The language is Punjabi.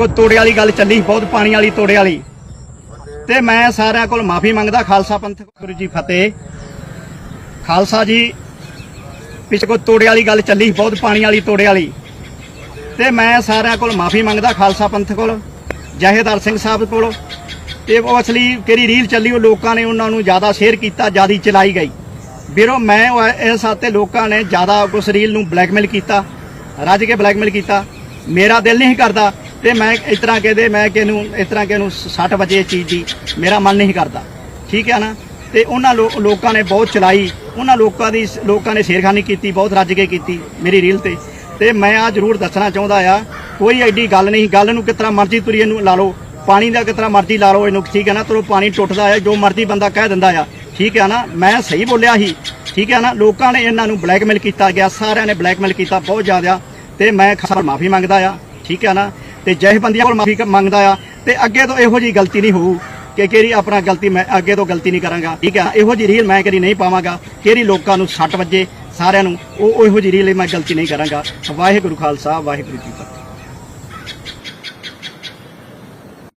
ਕੋ ਤੋੜੇ ਵਾਲੀ ਗੱਲ ਚੱਲੀ, ਬਹੁਤ ਪਾਣੀ ਵਾਲੀ ਤੋੜੇ ਵਾਲੀ। ਤੇ ਮੈਂ ਸਾਰਿਆਂ ਕੋਲ ਮਾਫੀ ਮੰਗਦਾ, ਖਾਲਸਾ ਪੰਥ ਗੁਰੂ ਜੀ ਫਤਿਹ। ਖਾਲਸਾ ਜੀ, ਪਿੱਛੇ ਕੋ ਤੋੜੇ ਵਾਲੀ ਗੱਲ ਚੱਲੀ, ਬਹੁਤ ਪਾਣੀ ਵਾਲੀ ਤੋੜੇ ਵਾਲੀ। ਤੇ ਮੈਂ ਸਾਰਿਆਂ ਕੋਲ ਮਾਫੀ ਮੰਗਦਾ, ਖਾਲਸਾ ਪੰਥ ਕੋਲ ਜਹੇਦਾਰ ਸਿੰਘ ਸਾਹਿਬ ਕੋਲ। ਤੇ ਉਹ ਅਸਲੀ ਕਿਹੜੀ ਰੀਲ ਚੱਲੀ, ਉਹ ਲੋਕਾਂ ਨੇ ਉਹਨਾਂ ਨੂੰ ਜ਼ਿਆਦਾ ਸ਼ੇਅਰ ਕੀਤਾ, ਜਿਆਦੀ ਚਲਾਈ ਗਈ। ਵੀਰੋ, ਮੈਂ ਉਹ ਇਸ ਹੱਥੇ ਲੋਕਾਂ ਨੇ ਜ਼ਿਆਦਾ ਉਸ ਰੀਲ ਨੂੰ ਬਲੈਕਮੇਲ ਕੀਤਾ, ਰੱਜ ਕੇ ਬਲੈਕਮੇਲ ਕੀਤਾ। ਮੇਰਾ ਦਿਲ ਨਹੀਂ ਕਰਦਾ ਤੇ ਮੈਂ ਇਸ ਤਰ੍ਹਾਂ ਕਹਦੇ ਮੈਂ ਕਿਹਨੂੰ, ਇਸ ਤਰ੍ਹਾਂ ਕਿਹਨੂੰ 60 ਵਜੇ ਇਹ ਚੀਜ਼ ਦੀ ਮੇਰਾ ਮਨ ਨਹੀਂ ਕਰਦਾ। ਠੀਕ ਹੈ ਨਾ? ਤੇ ਉਹਨਾਂ ਲੋਕਾਂ ਨੇ ਬਹੁਤ ਚਲਾਈ, ਉਹਨਾਂ ਲੋਕਾਂ ਦੀ ਲੋਕਾਂ ਨੇ ਸ਼ੇਰਖਾਨੀ ਕੀਤੀ, ਬਹੁਤ ਰੱਜ ਕੇ ਕੀਤੀ ਮੇਰੀ ਰੀਲ ਤੇ। ਤੇ ਮੈਂ ਆ ਜ਼ਰੂਰ ਦੱਸਣਾ ਚਾਹੁੰਦਾ ਆ, ਕੋਈ ਐਡੀ ਗੱਲ ਨਹੀਂ, ਗੱਲ ਨੂੰ ਕਿਤਨਾ ਮਰਜ਼ੀ ਤੁਰੀ ਇਹਨੂੰ ਲਾ ਲਓ, ਪਾਣੀ ਦਾ ਕਿਤਨਾ ਮਰਜ਼ੀ ਲਾ ਲਓ ਇਹਨੂੰ, ਠੀਕ ਹੈ ਨਾ? ਚਲੋ ਪਾਣੀ ਟੁੱਟਦਾ ਆ, ਜੋ ਮਰਜ਼ੀ ਬੰਦਾ ਕਹਿ ਦਿੰਦਾ ਆ, ਠੀਕ ਹੈ ਨਾ? ਮੈਂ ਸਹੀ ਬੋਲਿਆ ਸੀ, ਠੀਕ ਹੈ ਨਾ? ਲੋਕਾਂ ਨੇ ਇਹਨਾਂ ਨੂੰ ਬਲੈਕਮੇਲ ਕੀਤਾ ਗਿਆ, ਸਾਰਿਆਂ ਨੇ ਬਲੈਕਮੇਲ ਕੀਤਾ ਬਹੁਤ ਜ਼ਿਆਦਾ, ਤੇ ਮੈਂ ਖਾਸਾ ਮਾਫੀ ਮੰਗਦਾ ਆ, ਠੀਕ ਹੈ ਨਾ? ਤੇ ਜਥੇਬੰਦੀਆਂ ਕੋਲ ਮਾਫੀ ਮੰਗਦਾ ਆ ਤੇ ਅੱਗੇ ਤੋਂ ਇਹੋ ਜੀ ਗਲਤੀ ਨਹੀਂ ਹੋਊ ਕਿ ਕਿਹੜੀ ਆਪਣਾ ਗਲਤੀ ਮੈਂ ਅੱਗੇ ਤੋਂ ਗਲਤੀ ਨਹੀਂ ਕਰਾਂਗਾ, ਠੀਕ ਹੈ ਇਹੋ ਜੀ ਰੀਲ ਮੈਂ ਕਦੀ ਨਹੀਂ ਪਾਵਾਂਗਾ। ਕਿਹੜੀ ਲੋਕਾਂ ਨੂੰ 60 ਵਜੇ ਸਾਰਿਆਂ ਨੂੰ, ਉਹ ਇਹੋ ਜੀ ਰੀਲ ਮੈਂ ਗਲਤੀ ਨਹੀਂ ਕਰਾਂਗਾ। ਵਾਹਿਗੁਰੂ ਖਾਲਸਾ, ਵਾਹਿਗੁਰੂ ਜੀ ਫਤਿਹ।